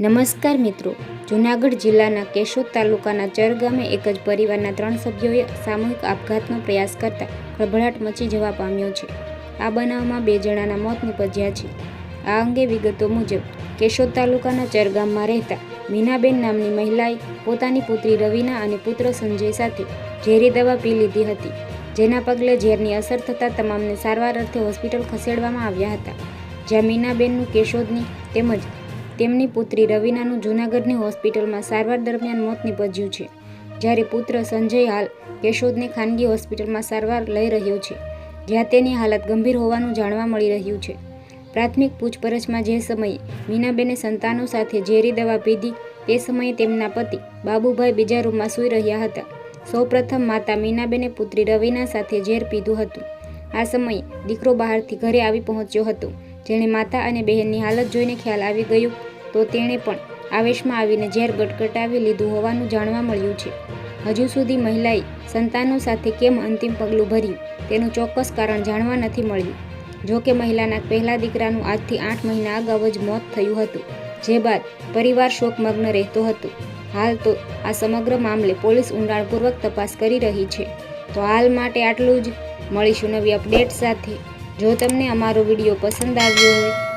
નમસ્કાર મિત્રો. જૂનાગઢ જિલ્લાના કેશોદ તાલુકાના ચર ગામે એક જ પરિવારના ત્રણ સભ્યોએ સામૂહિક આપઘાતનો પ્રયાસ કરતા ખળભળાટ મચી જવા પામ્યો છે. આ બનાવમાં બે જણાના મોત નિપજ્યા છે. આ અંગે વિગતો મુજબ, કેશોદ તાલુકાના ચર ગામમાં રહેતા મીનાબેન નામની મહિલાએ પોતાની પુત્રી રવિના અને પુત્ર સંજય સાથે ઝેરી દવા પી લીધી હતી, જેના પગલે ઝેરની અસર થતાં તમામને સારવાર અર્થે હોસ્પિટલ ખસેડવામાં આવ્યા હતા. જ્યાં મીનાબેનનું કેશોદની તેમજ તેમની પુત્રી રવિનાનું જૂનાગઢની હોસ્પિટલમાં સારવાર દરમિયાન મોત નીપજ્યું છે. જ્યારે પુત્ર સંજય હાલ કેશોદની ખાનગી હોસ્પિટલમાં સારવાર લઈ રહ્યો છે, જ્યાં તેની હાલત ગંભીર હોવાનું જાણવા મળી રહ્યું છે. પ્રાથમિક પૂછપરછમાં જે સમયે મીનાબેને સંતાનો સાથે ઝેરી દવા પીધી, તે સમયે તેમના પતિ બાબુભાઈ બીજા રૂમમાં સૂઈ રહ્યા હતા. સૌપ્રથમ માતા મીનાબેને પુત્રી રવિના સાથે ઝેર પીધું હતું. આ સમયે દીકરો બહારથી ઘરે આવી પહોંચ્યો હતો, જેણે માતા અને બહેનની હાલત જોઈને ખ્યાલ આવી ગયું. તો તેણે પણ આવેશમાં આવીને ઝેર ગટગટાવી લીધું હોવાનું જાણવા મળ્યું છે. હજુ સુધી મહિલાએ સંતાનો સાથે કેમ અંતિમ પગલું ભર્યું તેનું ચોક્કસ કારણ જાણવા નથી મળ્યું. જો કે મહિલાના પહેલા દીકરાનું આજથી આઠ મહિના અગાઉ જ મોત થયું હતું, જે બાદ પરિવાર શોકમગ્ન રહેતો હતો. હાલ તો આ સમગ્ર મામલે પોલીસ ઊંડાણપૂર્વક તપાસ કરી રહી છે. તો હાલ માટે આટલું જ. મળીશું નવી અપડેટ સાથે. જો તમને અમારો વીડિયો પસંદ આવ્યો હોય